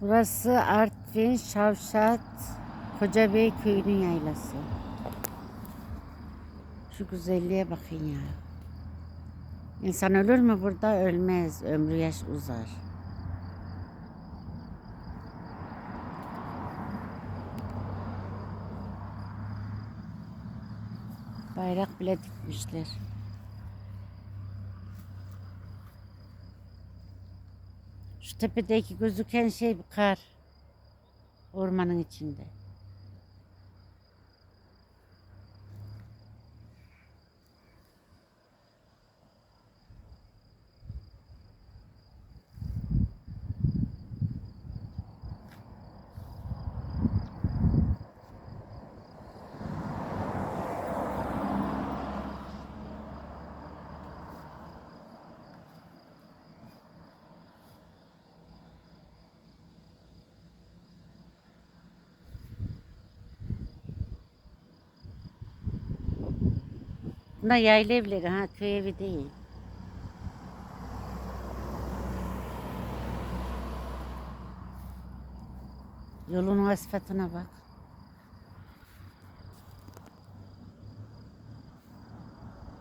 Burası Artvin Şavşat Kocabey köyünün yaylası. Şu güzelliğe bakın ya. İnsan ölür mü burada? Ölmez. Ömrü yaş uzar. Bayrak bile dikmişler. Şu tepedeki gözüken şey bir kar. Ormanın içinde. Bunlar yayla evleri ha köy evi değil. Yolun asfaltına bak.